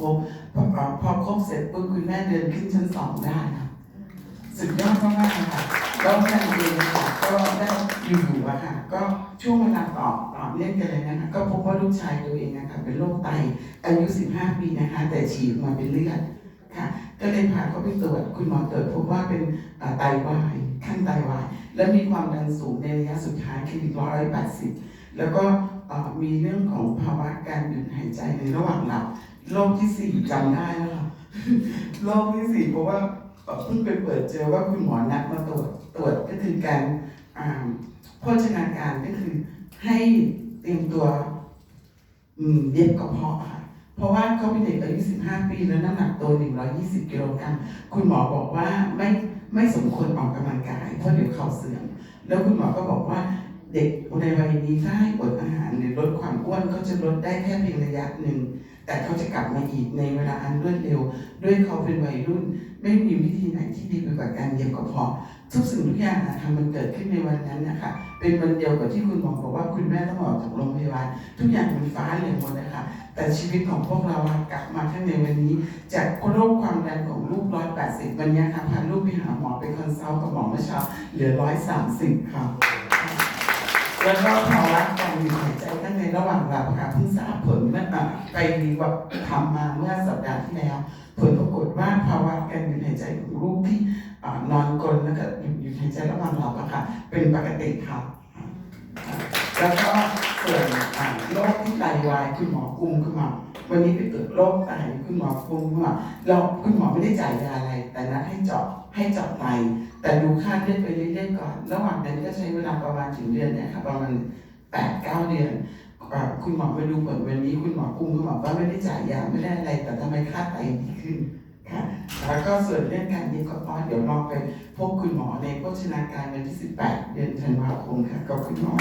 ครบพอพอครบเสร็จปุ๊บคุณแม่เดินขึ้นชั้นสองได้ค่ะสุดยอดมากๆค่ะแล้วแม่เองค่ะก็ได้อยู่ๆอะค่ะ ก็ช่วงเวลาต่อต่อเนื่องกันเลยนะคะก็พบว่าลูกชายตัวเองนะคะเป็นโรคไตอายุ 15 ปีนะคะ แต่ฉีดมาเป็นเลือดค่ะก็เลยพาเขาไปตรวจคุณหมอตรวจพบว่าเป็นอ่าไตวายขั้นไตวาย และมีความดันสูงในระยะสุดท้ายคือร้อยแปดสิบแล้วก็มีเรื่องของภาวะการหยุดหายใจในระหว่างหลับ โรคที่สี่จำได้แล้วค่ะโรคที่สี่เพราะว่าเพิ่งไปเปิดเจอว่าคุณหมอนัดมาตรวจตรวจก็คือการอ่าโภชนาการก็คือให้เตรียมตัวเย็บกระเพาะค่ะ เพราะว่าเขาเป็นเด็กอายุ 15 ปีแล้วน้ำหนักตัว 120 กิโลกรัมคุณหมอบอกว่าไม่ไม่สมควรออกกำลังกายเพราะเดี๋ยวเข่าเสื่อมแล้วคุณหมอก็บอกว่า เด็กในวัยนี้ถ้าให้อดอาหารหรือลดความอ้วนก็จะลดได้แค่เพียงระยะหนึ่ง แต่เขาจะกลับมาอีกในเวลาอันรวดเร็ว ด้วยเขาเป็นวัยรุ่น ไม่มีวิธีไหนที่ดีไปกว่าการเย็บกระเพาะทุกสิ่งทุกอย่างนะคะมันเกิดขึ้นในวันนั้นนะคะเป็นวันเดียวกับที่คุณหมอบอกว่าคุณแม่ต้องออกจากโรงพยาบาลทุกอย่างมันฟ้าเหลืองหมดเลยค่ะแต่ชีวิตของพวกเราอะกลับมาข้างในวันนี้ จากโรคความดันของลูกร้อยแปดสิบวันนี้ค่ะพาลูกไปหาหมอไปคอนซัลท์กับหมอเมื่อเช้าเหลือร้อยสามสิบค่ะ แล้วก็ภาวะการหยุดหายใจตั้งในระหว่างหลับค่ะเพิ่งทราบผลเมื่อไปดีว่าทำมาเมื่อสัปดาห์ที่แล้ว ผลปรากฏว่าภาวะการหยุดหายใจของลูกที่นอนกลนแล้วก็หยุดหยุดหายใจระหว่างหลับอะค่ะเป็นปกติค่ะแล้วก็ส่วนโรคที่ไตวายคุณหมอกุมคุณหมอวันนี้ไปตรวจโรคไตคุณหมอกุมคุณหมอเราคุณหมอไม่ได้จ่ายยาอะไร ต่นัดให้เจาะให้เจาะไตแต่ดูค่าเลือดไปเรื่อยๆก่อน ระหว่างนั้นก็ใช้เวลาประมาณถึงเดือนเนี่ยค่ะประมาณแปดเก้าเดือนคุณหมอมาดูผลวันนี้คุณหมอกุมคุณหมอว่าไม่ได้จ่ายยาไม่ได้อะไร แต่ทำไมค่าไตดีขึ้นค่ะแล้วก็ส่วนเรื่องการเย็บกระเพาะเดี๋ยวลองไปพบคุณหมอในโภชนาการวันที่ 18 เดือนธันวาคมค่ะขอบคุณหมอ